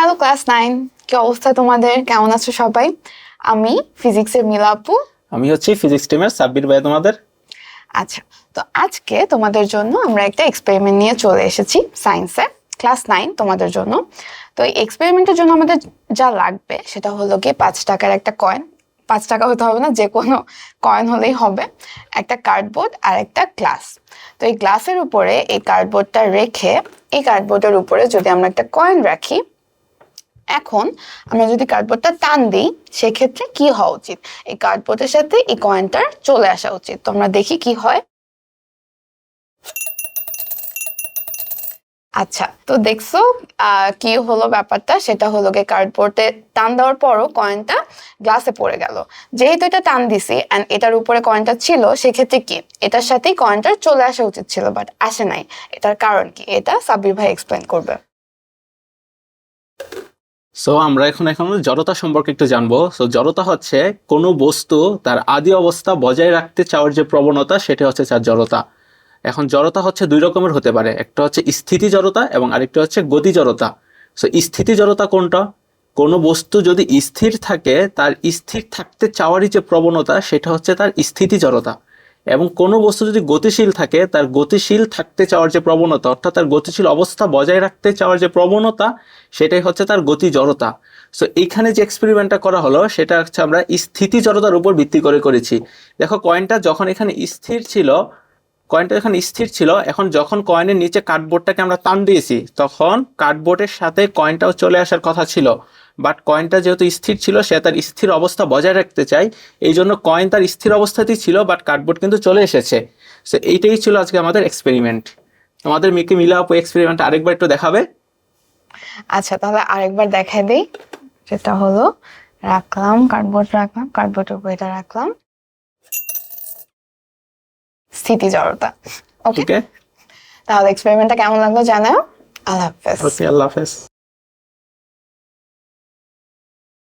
Hello class nine কি অবস্থা তোমাদের? কেমন আছো সবাই? আমি ফিজিক্সের মিলা আপু। আমি হচ্ছি ফিজিক্স টিমের সাব্বির ভাই তোমাদের। আচ্ছা তো আজকে তোমাদের জন্য আমরা একটা এক্সপেরিমেন্ট নিয়ে চলে এসেছি সায়েন্সে ক্লাস নাইন তোমাদের জন্য। তো এই এক্সপেরিমেন্টের জন্য আমাদের যা লাগবে সেটা হলো কি পাঁচ টাকার একটা কয়েন পাঁচ টাকা হতে হবে না যে কোনো কয়েন হলেই হবে। একটা কার্ডবোর্ড আর একটা গ্লাস তো এই গ্লাসের উপরে এই কার্ডবোর্ডটা রেখে এই কার্ডবোর্ডের উপরে যদি আমরা একটা কয়েন রাখি এখন আমরা যদি কার্ডবোর্ডটা টান দিই, সেক্ষেত্রে কি হওয়া উচিত? এই কার্ডবোর্ডের সাথে এই কয়েনটার চলে আসা উচিত। তো আমরা দেখি কি হয়। আচ্ছা তো দেখছ কি হলো ব্যাপারটা? সেটা হলো গিয়ে কার্ডবোর্ডে টান দেওয়ার পরও কয়েনটা গ্লাসে পড়ে গেল। যেহেতু এটা টান দিছি অ্যান্ড এটার উপরে কয়েনটা ছিল, সেক্ষেত্রে কি? এটার সাথেই কয়েনটার চলে আসা উচিত ছিল বাট আসে নাই। এটার কারণ কি? এটা সাব্বির ভাই এক্সপ্লেন করবে। সো আমরা এখন এখন জড়তা সম্পর্কে একটু জানব। সো জড়তা হচ্ছে কোনো বস্তু তার আদি অবস্থা বজায় রাখতে চাওয়ার যে প্রবণতা, সেটা হচ্ছে তার জড়তা। এখন জড়তা হচ্ছে দুই রকমের হতে পারে। একটা হচ্ছে স্থিতি জড়তা এবং আরেকটা হচ্ছে গতি জড়তা। সো স্থিতি জড়তা কোনটা? কোনো বস্তু যদি স্থির থাকে, তার স্থির থাকতে চাওয়ারই যে প্রবণতা, সেটা হচ্ছে তার স্থিতি জড়তা। এবং কোনো বস্তু যদি গতিশীল থাকে, তার গতিশীল থাকতে চাওয়ার যে প্রবণতা, অর্থাৎ তার গতিশীল অবস্থা বজায় রাখতে চাওয়ার যে প্রবণতা, সেটাই হচ্ছে তার গতি জড়তা। সো এইখানে যে এক্সপেরিমেন্টটা করা হলো, সেটা হচ্ছে আমরা স্থিতি জড়তার উপর ভিত্তি করে করেছি। দেখো কয়েনটা যখন এখানে স্থির ছিল কয়েনটা যখন স্থির ছিল, এখন যখন কয়েনের নিচে কার্ডবোর্ডটাকে আমরা টান দিয়েছি, তখন কার্ডবোর্ডের সাথে কয়েনটাও চলে আসার কথা ছিল। বাট কয়েনটা যেহেতু স্থির ছিল, সে তার স্থির অবস্থা বজায় রাখতে চায় এই জন্য কয়েন তার স্থির অবস্থাতেই ছিল বাট কার্ডবোর্ড কিন্তু চলে এসেছে। সো এইটাই ছিল আজকে আমাদের এক্সপেরিমেন্ট আমাদের মিকে মিলা আপু এক্সপেরিমেন্ট আরেকবার একটু দেখাবে? আচ্ছা তাহলে আরেকবার দেখাই দিই। যেটা হলো, রাখলাম কার্ডবোর্ড রাখলাম কার্ডবোর্ডের উপর এটা রাখলাম। স্থিতি জড়তা। ওকে তাহলে এক্সপেরিমেন্টটা কেমন লাগল জানাও? আল্লাহ হাফেজ। ওকে আল্লাহ হাফেজ।